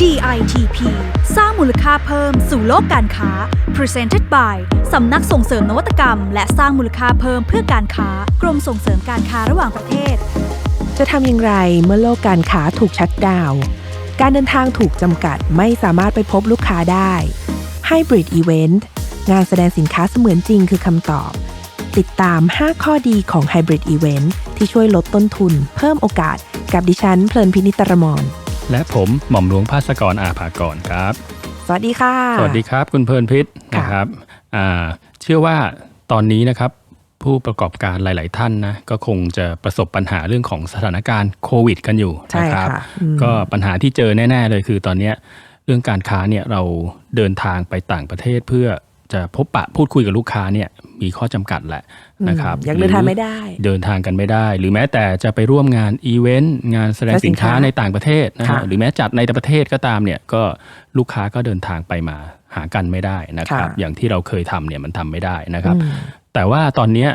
DITP สร้างมูลค่าเพิ่มสู่โลกการค้า Presented by สำนักส่งเสริมนวัตกรรม และสร้างมูลค่าเพิ่มเพื่อการค้ากรมส่งเสริมการค้าระหว่างประเทศ จะทำอย่างไรเมื่อโลกการค้าถูกชัดดาว การเดินทางถูกจำกัดไม่สามารถไปพบลูกค้าได้ Hybrid Event งานแสดงสินค้าเสมือนจริงคือคำตอบ ติดตาม 5 ข้อดีของ Hybrid Event ที่ช่วยลดต้นทุน เพิ่มโอกาส กับดิฉันเพลินพินิตรมร และผมหม่อมหลวงภาสกรอาภากรครับ สวัสดีค่ะ สวัสดีครับ คุณเพลินพิษค่ะนะครับอ่าเชื่อว่าตอนนี้นะครับผู้ประกอบการหลาย ๆ ท่านนะก็คงจะประสบปัญหาเรื่องของสถานการณ์โควิด กันอยู่ใช่นะครับค่ะอืมก็ปัญหาที่เจอแน่ ๆ เลยคือตอนเนี้ยเรื่องการค้าเนี่ยเราเดินทางไปต่างประเทศเพื่อ จะพบปะพูดคุยกับลูกค้าเนี่ยมีข้อจำกัดแหละนะครับยังเดินทางไม่ได้ เดินทางกันไม่ได้ หรือแม้แต่จะไปร่วมงานอีเวนต์งานแสดงสินค้าแสดงสินค้าในต่างประเทศนะค่ะฮะหรือแม้จัดในประเทศก็ตามเนี่ยก็ลูกค้าก็เดินทางไปมาหากันไม่ได้นะครับค่ะอย่างที่เราเคยทำเนี่ยมันทำไม่ได้นะครับอืมแต่ว่าตอนเนี้ย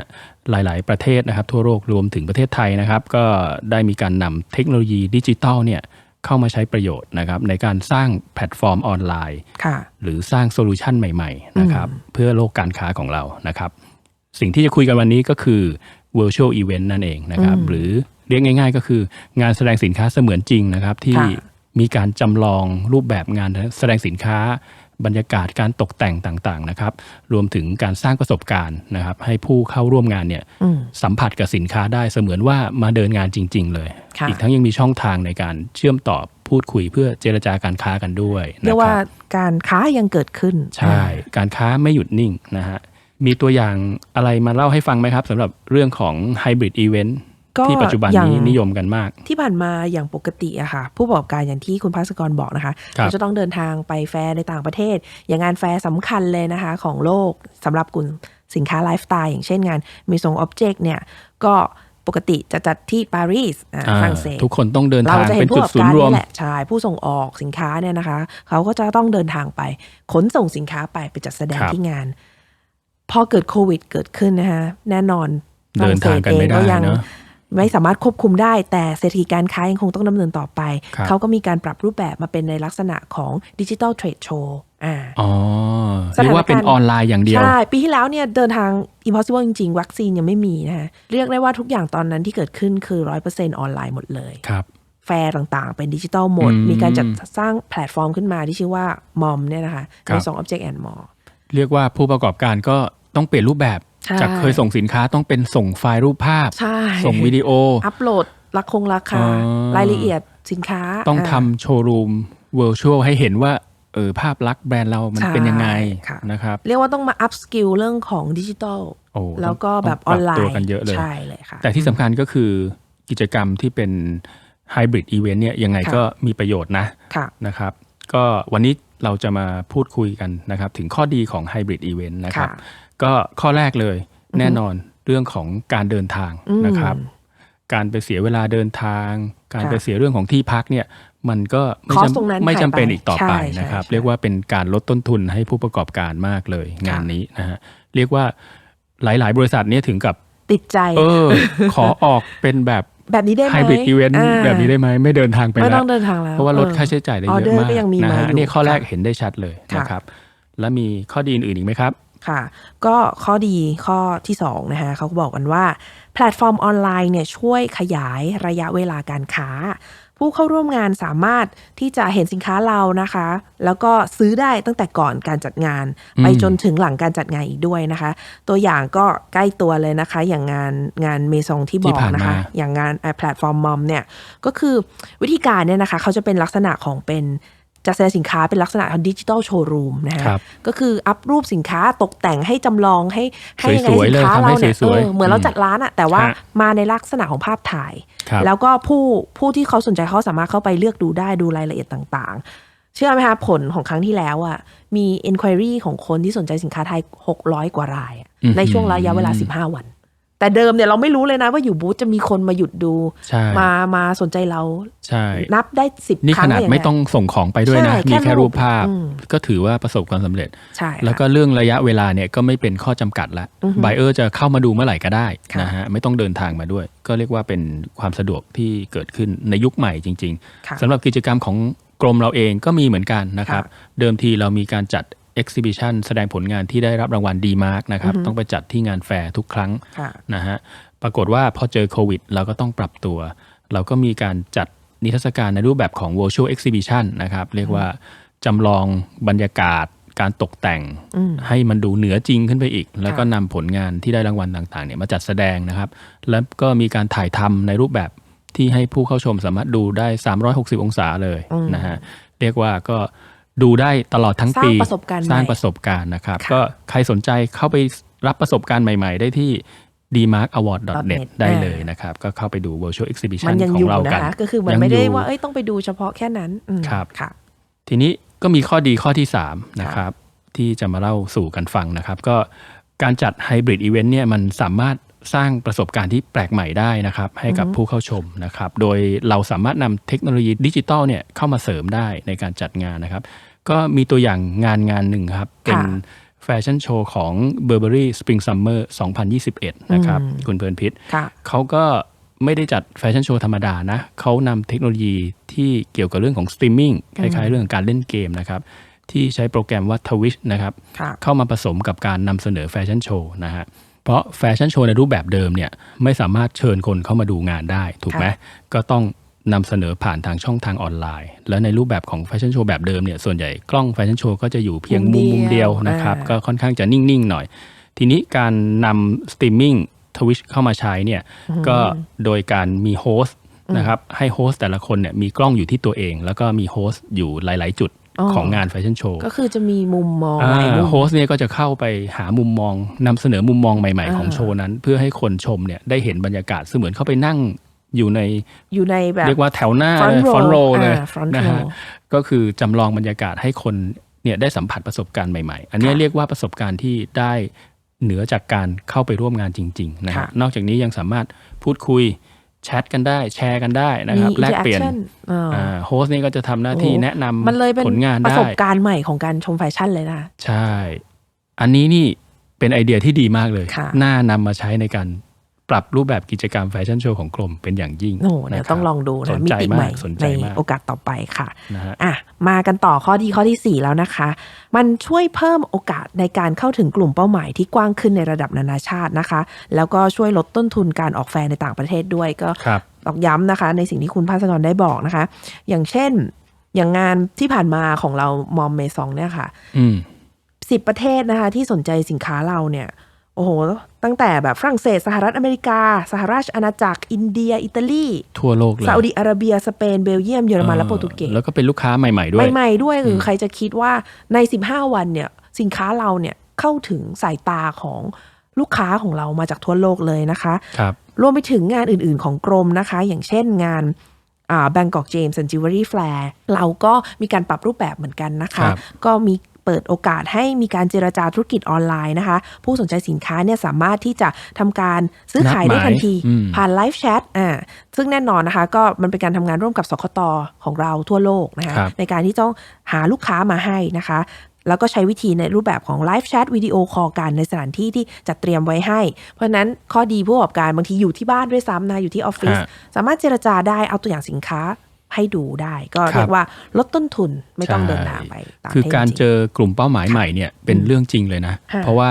หลาย ๆ ประเทศนะครับ ทั่วโลกรวมถึงประเทศไทยนะครับ ก็ได้มีการนำเทคโนโลยีดิจิทัลเนี่ย เข้ามาใช้ประโยชน์นะครับในการสร้างแพลตฟอร์มออนไลน์ค่ะหรือสร้างโซลูชันใหม่ๆนะครับเพื่อโลกการค้าของเรานะครับ สิ่งที่จะคุยกันวันนี้ก็คือ virtual event นั่นเองนะครับอืมหรือเรียกง่าย ๆ ก็คืองานแสดงสินค้าเสมือนจริงนะครับที่ค่ะมีการจำลองรูปแบบงานแสดงสินค้า บรรยากาศการตกแต่งต่างๆนะครับ รวมถึงการสร้างประสบการณ์นะครับ ให้ผู้เข้าร่วมงานเนี่ยอืมสัมผัสกับสินค้าได้เสมือนว่ามาเดินงานจริง ๆ เลยค่ะอีกทั้งยังมีช่องทางในการเชื่อมต่อพูดคุยเพื่อเจรจาการค้ากันด้วยเรียนะกคว่ารับการค้ายังเกิดขึ้น ใช่ การค้าไม่หยุดนิ่งนะฮะมีตัวอย่างอะไรมาเล่าให้ฟังไหมครับสำหรับเรื่องของไฮบริดอีเวนต์ ก็ที่ปัจจุบันอย่างนี้นิยมกันมาก ที่ผ่านมาอย่างปกติอะค่ะ ผู้ประกอบการอย่างที่คุณภาสกรบอกนะคะครับเราจะต้องเดินทางไปแฟร์ในต่างประเทศ อย่างงานแฟร์สำคัญเลยนะคะ ของโลกสำหรับกลุ่มสินค้าไลฟ์สไตล์อย่างเช่นงานมีทรงออบเจกต์เนี่ยก็ปกติจะจัดที่ปารีสอ่าอ่าฝรั่งเศสทุกคนต้องเดินเราทางจะเห็เป็นนผู้จุปดระกอบศูนการย์รวมนี่แหละใช่ผู้ส่งออกสินค้าเนี่ยนะคะ เขาก็จะต้องเดินทางไป ขนส่งสินค้าไปไปจัดแสดงครับที่งาน พอเกิดโควิดเกิดขึ้นนะคะแน่นอนเดินทางกันไม่ได้ฝรั่งเศสเองก็ยังเนอะ ไม่สามารถควบคุมได้ แต่เศรษฐกิจการค้ายังคงต้องดำเนินต่อไปครับเขาก็มีการปรับรูปแบบมาเป็นในลักษณะของดิจิ t a ลเทรดโชว์อ่าอ๋อสถานการณ์เรียกว่าเป็นออนไลน์อย่างเดียว ใช่ ปีที่แล้วเนี่ยเดินทาง impossible จริง ๆ วัคซีนยังไม่มีนะคะเรียกได้ว่าทุกอย่างตอนนั้นที่เกิดขึ้นคือร้อยเปอร์เซ็นต์ออนไลน์หมดเลยครับแฟร์ต่างๆ เป็นดิจิตอลหมดอืมมีการจัดสร้างแพลตฟอร์มขึ้นมาที่ชื่อว่ามอมเนี่ยนะคะครัในบสอง Object and More เรียกว่าผู้ประกอบการก็ต้องเปลี่ยนรูปแบบใช่ จากเคยส่งสินค้าต้องเป็นส่งไฟล์รูปภาพใช่ส่งวิดีโอ อัปโหลดราคงราคาอ๋อรายละเอียดสินค้า ต้องาทำโชว์รูมเวิร์ชวลให้เห็นว่าเออภาพลักษณ์แบรนด์เรามันใช่เป็นยังไงค่ะนะครับ เรียกว่าต้องมาอัพสกิลเรื่องของดิจิตอลโอ้แล้วก็ต้องแบบอต้องนปไลรับตัวน์กันเยอะเลยใช่เลยค่ะแต่ที่สำคัญก็คือกิจกรรมที่เป็นไฮบริดอีเวนต์เนี่ยยังไงค่ะก็มีประโยชน์นะค่ะนะครับ ก็วันนี้เราจะมาพูดคุยกันนะครับ ถึงข้อดีของไฮบริดอีเวนต์นะครับค่ะ ก็ข้อแรกเลยแน่นอนเรื่องของการเดินทางอืมนะครับ การไปเสียเวลาเดินทาง การค่ะไปเสียเรื่องของที่พักเนี่ยมันก็ไม่คอสจำตรงนั้นไม่จำเป็นหายไปอีกต่อไปใช่นะครับใช่เรียกว่าเป็นการลดต้นทุนให้ผู้ประกอบการมากเลยงานนี้นะฮะเรียกว่าหลาย ๆ บริษัทเนี่ยถึงกับติดใจเออขอออกเป็นแบบแบบนี้ได้ไหมไฮบริดอีเวนต์าแบบนี้ได้ไหมไม่เดินทางไปไม่แล้ต้วองเดินทางแล้วเพราะว่าลดออค่าใช้จ่ายได้ออเยเดออะร์มากก็ยังมีนะมาฮะอยู่นี่ข้อแรกค่ะเห็นได้ชัดเลยค่ะนะครับ แล้วมีข้อดีอื่นๆอีกไหมครับ ค่ะ ก็ข้อดีข้อที่ 2 นะคะเขาก็บอกกันว่า แพลตฟอร์มออนไลน์เนี่ยช่วยขยายระยะเวลาการค้า ผู้เข้าร่วมงานสามารถที่จะเห็นสินค้าเรานะคะ แล้วก็ซื้อได้ตั้งแต่ก่อนการจัดงานอืมไปจนถึงหลังการจัดงานอีกด้วยนะคะ ตัวอย่างก็ใกล้ตัวเลยนะคะ อย่างงานงานเมซองที่บอกนะคะ อย่างงานแพลตฟอร์มมอมเนี่ยก็คือวิธีการเนี่ยนะคะเขาจะเป็นลักษณะของเป็น จัดแสดงสินค้าเป็นลักษณะของดิจิ t a ลโชว์รูมนะคะครับก็คืออัพรูปสินค้าตกแต่งให้จำลองให้ให้ยังไงสวยๆสินเลยค้าทำให้เราเนี่ยสวยๆเออเหมือนเราอืมจัดร้านอะแต่ว่าฮะมาในลักษณะของภาพถ่ายครับแล้วก็ผู้ผู้ที่เขาสนใจเขาสามารถเข้าไปเลือกดูได้ดูรายละเอียดต่างๆ เชื่อไหมคะผลของครั้งที่แล้วอะมี enquiry ของคนที่สนใจสินค้าไทย 600 กว่ารายอะอืมในช่วงระยะเวลา 15 วัน แต่เดิมเนี่ยเราไม่รู้เลยนะว่าอยู่บูธจะมีคนมาหยุดดูใช่มามาสนใจเราใช่นับได้สิบนี่ครั้ขงนาดย่เยไม่ต้องส่งของไปด้วยนะใช่แค่มีแค่รูปภาพรูปอืมก็ถือว่าประสบความสำเร็จใช่ค่ะแล้วก็เรื่องระยะเวลาเนี่ยก็ไม่เป็นข้อจำกัดละอือฮึไบเออร์จะเข้ามาดูเมื่อไหร่ก็ได้ค่ะนะฮะไม่ต้องเดินทางมาด้วย ก็เรียกว่าเป็นความสะดวกที่เกิดขึ้นในยุคใหม่จริงค่ะๆสำหรับกิจกรรมของกรมเราเองก็มีเหมือนกันนะครับค่ะเดิมทีเรามีการจัด exhibition แสดงผลงานที่ได้รับรางวัลดีมาร์กนะครับ ต้องไปจัดที่งานแฟร์ทุกครั้งค่ะนะฮะปรากฏว่าพอเจอโควิด เราก็ต้องปรับตัว เราก็มีการจัดนิทรรศการในรูปแบบของ virtual exhibition นะครับ เรียกว่าจำลองบรรยากาศการตกแต่งอืมให้มันดูเหนือจริงขึ้นไปอีก แล้วก็นำผลงานที่ได้รางวัลต่างๆเนี่ยมาจัดแสดงนะครับ แล้วก็มีการถ่ายทำในรูปแบบที่ให้ผู้เข้าชมสามารถดูได้ 360 องศาเลยอืมนะฮะเรียกว่าก็ ดูได้ตลอดทั้งสร้างปีประสบการณ์สร้างใหม่ประสบการณ์นะครับค่ะก็ใครสนใจเข้าไปรับประสบการณ์ใหม่ ๆ ได้ที่ dmarkaward.net .net ได้อ่าเลยนะครับ ก็เข้าไปดู virtual มั exhibition นยังขออยู่งเรากันะนคะก็คือมันยังไม่ได้อยู่ว่าเอ้ยต้องไปดูเฉพาะแค่นั้นอืมครับค่ะ ทีนี้ก็มีข้อดีข้อที่ 3 นะครับ ที่จะมาเล่าสู่กันฟังนะครับ ก็การจัดไฮบริดอีเวนต์เนี่ยมันสามารถสร้างประสบการณ์ที่แปลกใหม่ได้นะครับ ให้กับผู้เข้าชมนะครับ โดยเราสามารถนำเทคโนโลยีดิจิตอลเนี่ยเข้ามาเสริมได้ในการจัดงานนะครับ ก็มีตัวอย่างงานงานหนึ่งครับ เป็นแฟชั่นโชว์ของ Burberry Spring Summer 2021 นะครับอืมคุณเพลินพิษค่ะเขาก็ไม่ได้จัดแฟชั่นโชว์ธรรมดานะ เขานำเทคโนโลยีที่เกี่ยวกับเรื่องของสตรีมมิ่งคล้าย ๆ เรื่องของการเล่นเกมนะครับ ที่ใช้โปรแกรมว่า Twitch นะครับค่ะเข้ามาผสมกับการนำเสนอแฟชั่นโชว์นะฮะเพราะแฟชั่นโชว์ในรูปแบบเดิมเนี่ยไม่สามารถเชิญคนเข้ามาดูงานได้ถูกไหมค่ะก็ต้อง นำเสนอผ่านทางช่องทางออนไลน์ แล้วในรูปแบบของแฟชั่นโชว์แบบเดิมเนี่ยส่วนใหญ่กล้องแฟชั่นโชว์ก็จะอยู่เพียงมุมมุมเดียวนะครับอ่าก็ค่อนข้างจะนิ่ง ๆ หน่อย ทีนี้การนำสตรีมมิ่งทวิชเข้ามาใช้เนี่ยก็โดยการมีโฮสต์นะครับให้โฮสต์แต่ละคนเนี่ยมีกล้องอยู่ที่ตัวเอง แล้วก็มีโฮสต์อยู่หลาย ๆ จุดอ๋อของงานแฟชั่นโชว์ก็คือจะมีมุมมองอ่าหลายมุมโฮสต์เนี่ยก็จะเข้าไปหามุมมองนำเสนอมุมมองใหม่ ๆ ของอ่าโชว์นั้น เพื่อให้คนชมเนี่ยได้เห็นบรรยากาศเสมือนเข้าไปนั่ง อยู่ในอยู่ในแบบเรียกว่าแถวหน้า front เลย row ฟอนโรเลยอ่า front นะฮะ row ก็คือจำลองบรรยากาศให้คนเนี่ยได้สัมผัสประสบการณ์ใหม่ๆ อันเนี้ยค่ะเรียกว่าประสบการณ์ที่ได้เหนือจากการเข้าไปร่วมงานจริงๆนะฮะค่ะนอกจากนี้ยังสามารถพูดคุยแชทกันได้แชร์กันได้นะมีครับ แลกเปลี่ยน interaction อ่าอ่าโฮสต์นี่ก็จะทำหน้าที่โอ้แนะนำมันเลยเป็นผลงานประได้สบการณ์ใหม่ของการชมแฟชั่นเลยนะใช่ อันนี้นี่เป็นไอเดียที่ดีมากเลยค่ะน่านำมาใช้ในการ ปรับรูปแบบกิจกรรมแฟชั่นโชว์ของกรมเป็นอย่างยิ่งโอ้โหเดี๋ยวนะครับต้องลองดูสนะนมิใจติมาใหม่กสนใจในมากโอกาสต่อไปค่ะนะฮะอะมากันต่อข้อที่ข้อที่ 4 แล้วนะคะ มันช่วยเพิ่มโอกาสในการเข้าถึงกลุ่มเป้าหมายที่กว้างขึ้นในระดับนานาชาตินะคะ แล้วก็ช่วยลดต้นทุนการออกแฟร์ในต่างประเทศด้วยก็ครับตอกย้ำนะคะ ในสิ่งที่คุณภาสกรได้บอกนะคะ อย่างเช่น อย่างงานที่ผ่านมาของเรามอมเมซองเนี่ยค่ะอืมสิบประเทศนะคะ ที่สนใจสินค้าเราเนี่ย โอ้โห ตั้งแต่แบบฝรั่งเศส สหรัฐอเมริกา สหราชอาณาจักร อินเดีย อิตาลี ทั่วโลกเลย ซาอุดิอาระเบีย สเปน เบลเยียม เยอรมัน และโปรตุเกส แล้วก็เป็นลูกค้าใหม่ ๆ ด้วย ใหม่ ๆ ด้วยคือใครจะคิดว่าใน 15 วันเนี่ย สินค้าเราเนี่ยเข้าถึงสายตาของลูกค้าของเรามาจากทั่วโลกเลยนะคะ ครับ รวมไปถึงงานอื่น ๆ ของกรมนะคะ อย่างเช่นงานอ่า Bangkok James and Jewelry Fair เราก็มีการปรับรูปแบบเหมือนกันนะคะครับก็มี เปิดโอกาสให้มีการเจรจาธุรกิจออนไลน์นะคะ ผู้สนใจสินค้าเนี่ยสามารถที่จะทำการซื้อขายได้ทันทีอืมผ่านไลฟ์แชทอ่าซึ่งแน่นอนนะคะ ก็มันเป็นการทำงานร่วมกับสคตของเราทั่วโลกนะคะครับในการที่ต้องหาลูกค้ามาให้นะคะแล้วก็ใช้วิธีในรูปแบบของไลฟ์แชทวิดีโอคอลกันในสถานที่ที่จัดเตรียมไว้ให้ เพราะฉะนั้นข้อดีผู้ประกอบการบางทีอยู่ที่บ้านด้วยซ้ำนะอยู่ที่ออฟฟิศฮะสามารถเจรจาได้เอาตัวอย่างสินค้า ให้ดูได้ ก็ครับเรียกว่าลดต้นทุนไม่ต้องใช่เดินทางไปต่างคือประเทศการจริงเจอกลุ่มเป้าหมายใหม่เนี่ยเป็นเรื่องจริงเลยนะค่ะเพราะว่า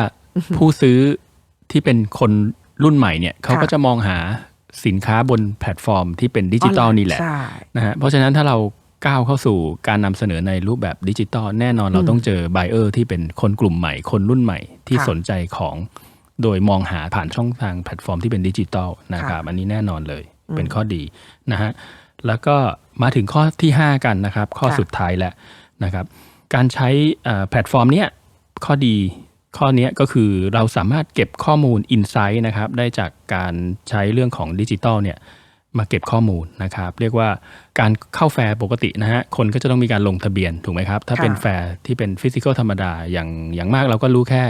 ผู้ซื้อที่เป็นคนรุ่นใหม่เนี่ยเขาก็ค่ะจะมองหาสินค้าบนแพลตฟอร์มที่เป็นดิจิตอลนี่แหละใช่นะฮะเพราะฉะนั้นถ้าเราก้าวเข้าสู่การนำเสนอในรูปแบบดิจิตอลแน่นอนเราต้องเจอไบเออร์ที่เป็นคนกลุ่มใหม่ คนรุ่นใหม่ที่ค่ะสนใจของ โดยมองหาผ่านช่องทางแพลตฟอร์มที่เป็นดิจิตอลนะครับอันนี้แน่นอนเลยเป็นข้อดีนะฮะ แล้วก็มาถึงข้อที่ 5 กันนะครับ ข้อค่ะสุดท้ายแล้วนะครับ การใช้เอ่อแพลตฟอร์มเนี้ยข้อดีข้อเนี้ยก็คือเราสามารถเก็บข้อมูล Insight นะครับได้จากการใช้เรื่องของดิจิตอลเนี่ยมาเก็บข้อมูลนะครับ เรียกว่าการเข้าแฟร์ปกตินะฮะคนก็จะต้องมีการลงทะเบียนถูกไหมครับ ถ้าค่ะเป็นแฟร์ที่เป็นฟิสิกอลธรรมดาอย่างอย่างมากเราก็รู้แค่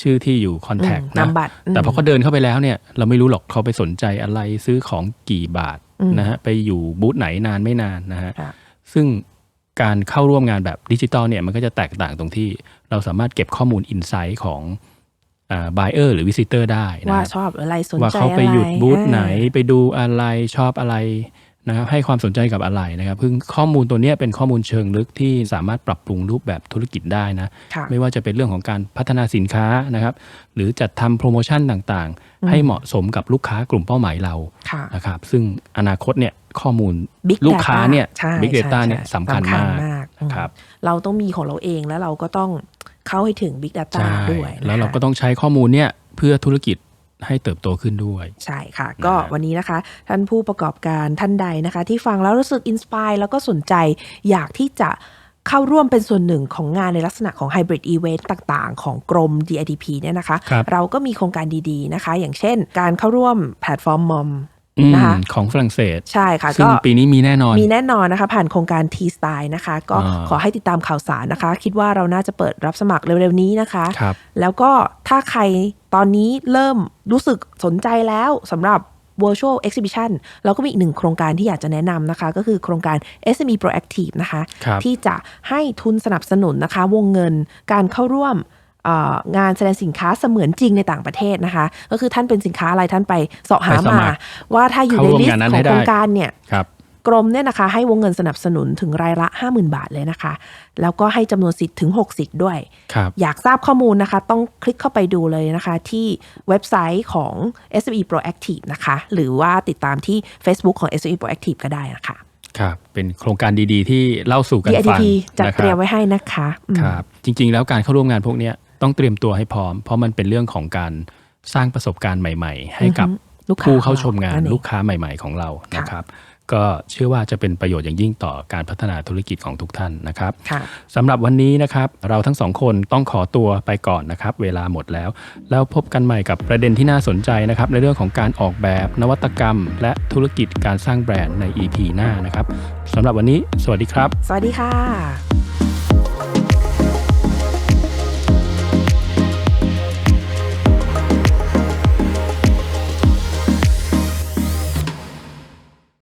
ชื่อที่อยู่คอนแทคอืมนะนามบัตรอืมแต่พอเขาเดินเข้าไปแล้วเนี่ยเราไม่รู้หรอกเขาไปสนใจอะไรซื้อของกี่บาทอืม นะฮะไปอยู่บูธไหนนานไม่นานนะฮะค่ะซึ่งการเข้าร่วมงานแบบดิจิตอลเนี่ยมันก็จะแตกต่างตรงที่เราสามารถเก็บข้อมูลอินไซต์ของบายเออร์หรือวิสิเตอร์ได้นะว่าครับชอบอะไรสนใจว่าเขาไปหยุดอะไรบูธไหนอ่าไปดูอะไรชอบอะไร นะครับให้ความสนใจกับอะไรนะครับซึ่งข้อมูลตัวเนี้ยเป็นข้อมูลเชิงลึกที่สามารถปรับปรุงรูปแบบธุรกิจได้นะค่ะไม่ว่าจะเป็นเรื่องของการพัฒนาสินค้านะครับหรือจัดทำโปรโมชั่นต่างอืมๆให้เหมาะสมกับลูกค้ากลุ่มเป้าหมายเราค่ะนะครับซึ่งอนาคตเนี่ยข้อมูล Big ลูกค้า Data เนี่ยใช่ Big Data ใช่เนี่ยใช่สำคัญมากอืมนะครับเราต้องมีของเราเองแล้วเราก็ต้องเข้าให้ถึง Big Data ใช่ด้วยนะคะแล้วเราก็ต้องใช้ข้อมูลเนี่ยเพื่อธุรกิจ ให้เติบโตขึ้นด้วย ใช่ค่ะ ก็วันนี้นะคะ ท่านผู้ประกอบการท่านใดนะคะ ที่ฟังแล้วรู้สึกอินสปายแล้วก็สนใจอยากที่จะเข้าร่วมเป็นส่วนหนึ่งของงานในลักษณะของ Hybrid Event ต่างๆ ของกรม DITP เนี่ยนะคะครับเราก็มีโครงการดีๆนะคะ อย่างเช่น การเข้าร่วมแพลตฟอร์มมอมอืม นะคะของฝรั่งเศส ใช่ค่ะซึ่งก็ปีนี้มีแน่นอน มีแน่นอนนะคะ ผ่านโครงการ T Style นะคะ ก็อ่าขอให้ติดตามข่าวสารนะคะ คิดว่าเราน่าจะเปิดรับสมัครเร็วๆนี้นะคะครับแล้วก็ถ้าใครตอนนี้เริ่มรู้สึกสนใจแล้วสำหรับ virtual exhibition เราก็มีอีกหนึ่งโครงการที่อยากจะแนะนำนะคะ ก็คือโครงการ SME Proactive นะคะครับที่จะให้ทุนสนับสนุนนะคะ วงเงินการเข้าร่วมเอ่อ งานแสดงสินค้าเสมือนจริงในต่างประเทศนะคะ ก็คือท่านเป็นสินค้าอะไรท่านไปเสาะหาไปสมามัครว่าถ้าอยู่ในเข้าร่วมลิสงานต์นั้นขอให้งได้โครงการเนี่ยครับกรมเนี่ยนะคะให้วงเงินสนับสนุนถึงรายละ 50,000 บาทเลยนะคะ แล้วก็ให้จำนวนสิทธิ์ถึง 6 สิทธิ์ด้วยครับอยากทราบข้อมูลนะคะ ต้องคลิกเข้าไปดูเลยนะคะ ที่เว็บไซต์ของ SME Proactive นะคะ หรือว่าติดตามที่ Facebook ของ SME Proactive ก็ได้นะคะครับเป็นโครงการดีๆ ที่เล่าสู่กันฟัง DITP จัดนะคเตรียรัมบไว้ให้นะคะอืมครับจริงๆ แล้วการเข้าร่วมงานพวกเนี้ย ต้องเตรียมตัวให้พร้อม เพราะมันเป็นเรื่องของการสร้างประสบการณ์ใหม่ ๆ ให้กับอือฮึลูกค้าผู้เข้าชมงานนั่นเองลูกค้าใหม่ ๆ ของเราค่ะนะครับก็เชื่อว่าจะเป็นประโยชน์อย่างยิ่งต่อการพัฒนาธุรกิจของทุกท่านนะครับค่ะสำหรับวันนี้นะครับ เราทั้งสองคนต้องขอตัวไปก่อนนะครับ เวลาหมดแล้ว แล้วพบกันใหม่กับประเด็นที่น่าสนใจนะครับ ในเรื่องของการออกแบบนวัตกรรม และธุรกิจการสร้างแบรนด์ใน EP หน้านะครับสำหรับวันนี้ สวัสดีครับ สวัสดีค่ะ